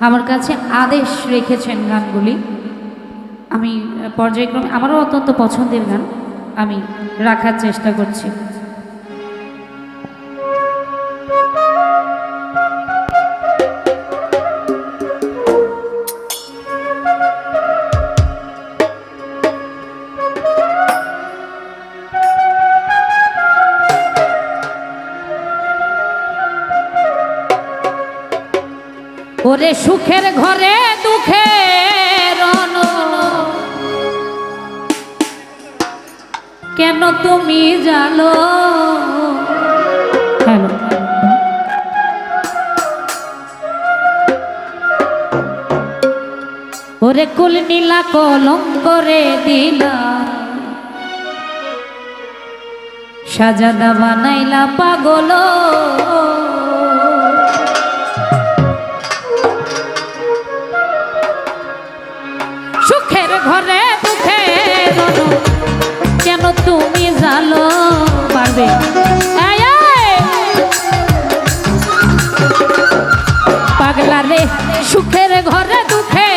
আমার কাছে আদেশ রেখেছেন গানগুলি। আমি পর্যায়ক্রমে আমারও অত্যন্ত পছন্দের গান। আমি রাখার চেষ্টা করছি। সুখের ঘরে দুঃখের। কেন তুমি জানো? ওরে কুল নীলা কলম করে দিলা। সাজাদা বানাইলা পাগল। সুখের ঘরে দুঃখের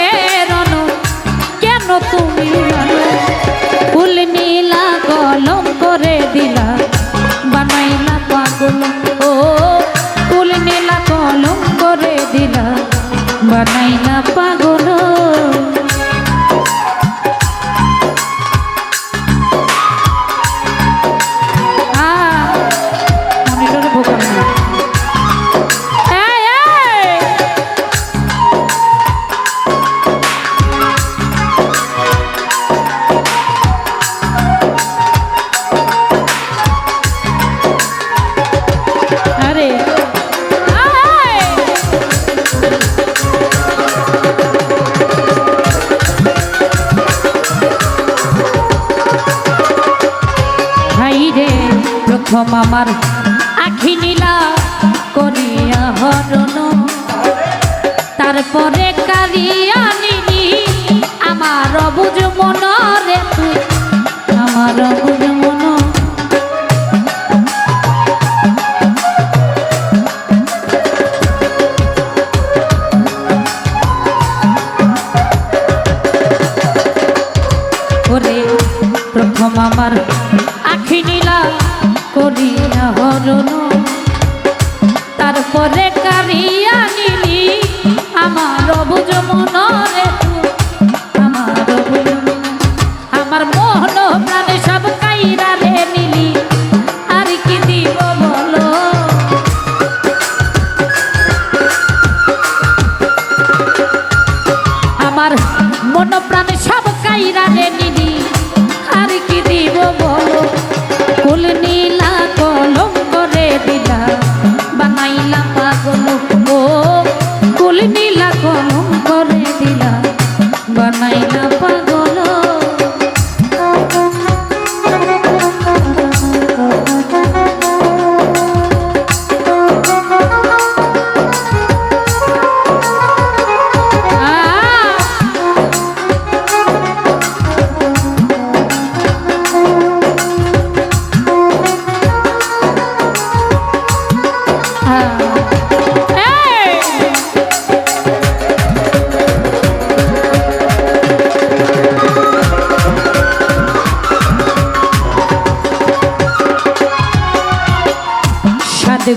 আমার আখি নীলা করিয়া হরণ। তারপরে কারিয়া নিলি আমার অবুজ মন রে তুই, আমার অবুজ মন। ওরে প্রথম আমার হরণ তারপরে কারিয়া নিলি আমার অবুজ মনরে।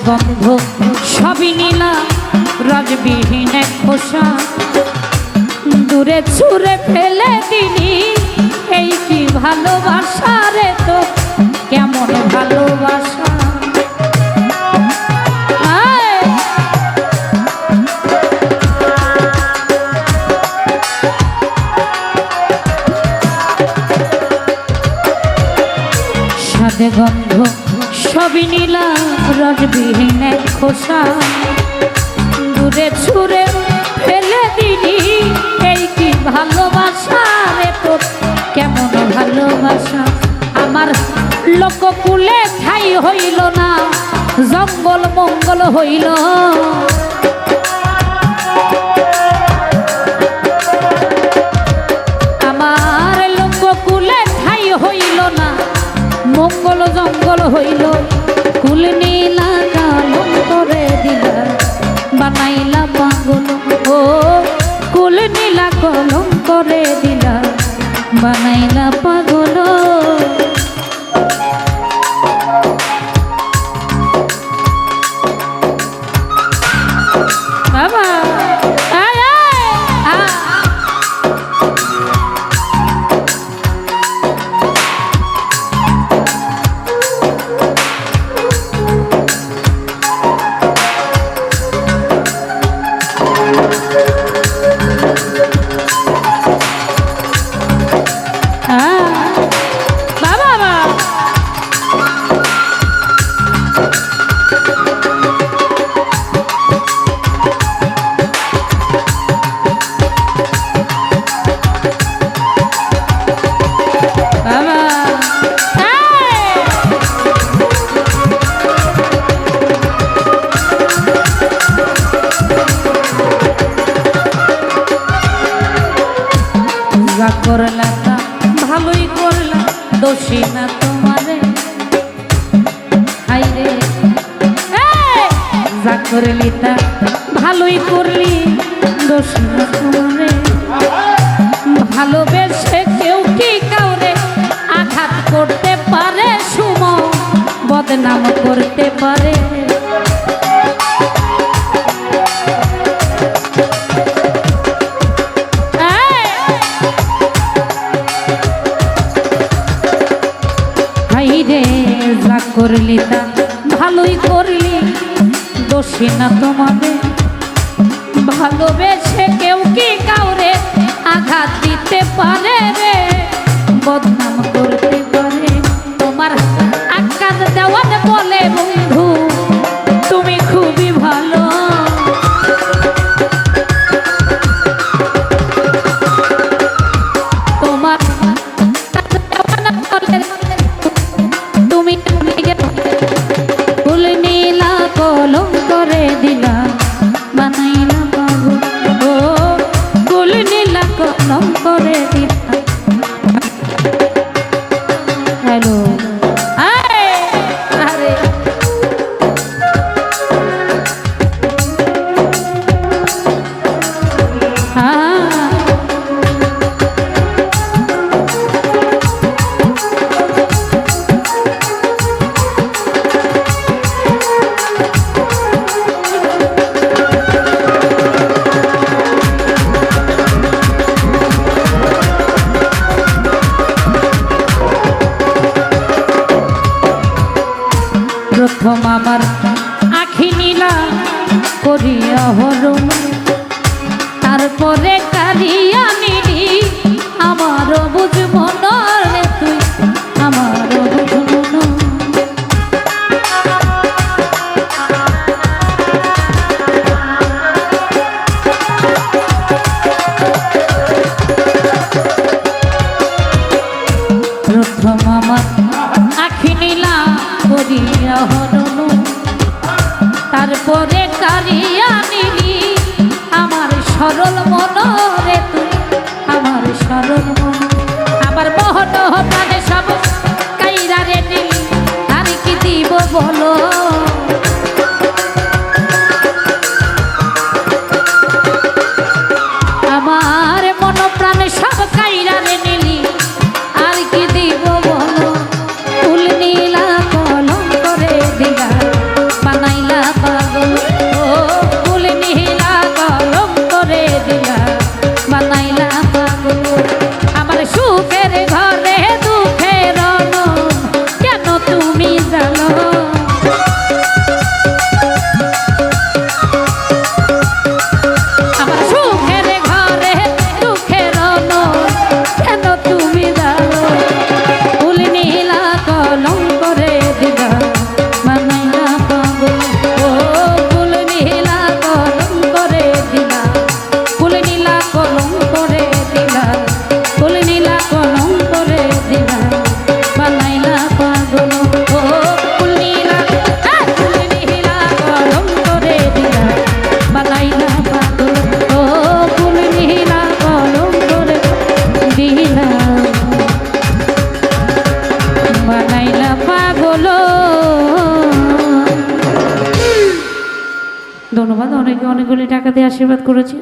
গন্ধ সবই নীলা, রজবিহীন এক খোসা। দূরে ছুঁড়ে ফেলে দিলি, এই কি ভালোবাসা রে তো? কেমন ভালোবাসা! সাদে গন্ধ সবই নীলা, রসবিহীন খোসা। দূরে ছুঁড়ে ফেলে দিলি, এই কি ভালোবাসা রে তোর? কেমন ভালোবাসা? আমার লোককুলে ঠাই হইল না, জঙ্গল মঙ্গল হইল। হইল। কুল নীলা কালন করে দিলা, বানাইলা পাগল। ও, কুল নীলা কলম করে দিলা, বানাইলা পাগল। রে, যা করলি তা ভালোই করলি। দোষী না তোমাদের। ভালোবেসে কেউ কি কাউরে আঘাত দিতে পারে রে? বদনাম করে প্রথম আমার ওরে কারিয়া নিলি আমার সরল মন রে তুই, আমার সরল মন। আমার বহন হতানে সব কাইরা রে নিলি, আর কি দিব বলো? ঘরে ঘর হাতে আশীর্বাদ করেছেন।